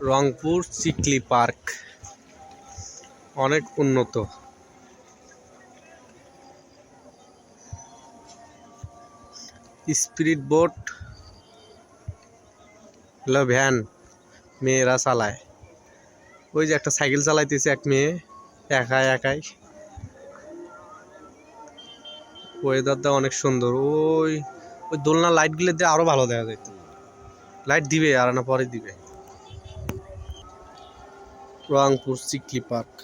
Rangpur Chikli park. অনেক উন্নত। Spirit boat, হলো ভ্যান মেয়েরা চালায়। ওই যে একটা সাইকেল চালাইতেছে এক মেয়ে, একাই একাই। ওয়েদারটা অনেক সুন্দর। ওই ওই দোলনা লাইটগুলো দিয়ে আরও ভালো দেখা যাইত। লাইট দিবে আর না পরে দিবে। রংপুর চিকলি পার্ক।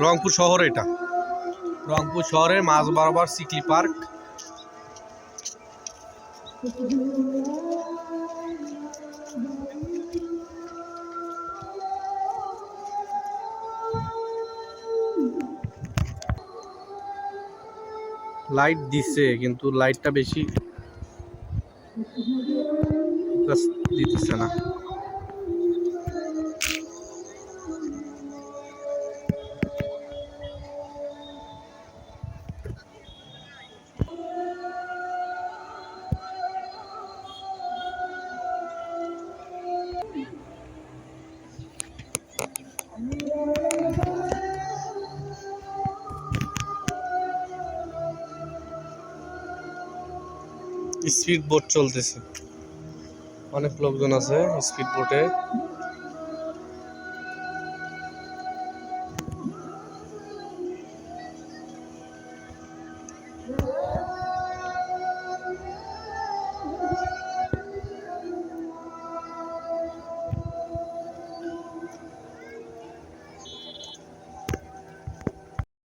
রংপুর শহর এটা। রংপুর শহরের মাঝ বরাবর সিকলি পার্ক। লাইট দিছে কিন্তু লাইটটা বেশি দিতেছে না। স্পিড বোট চলতেছে। অনেক লোকজন আছে স্পিড বোটে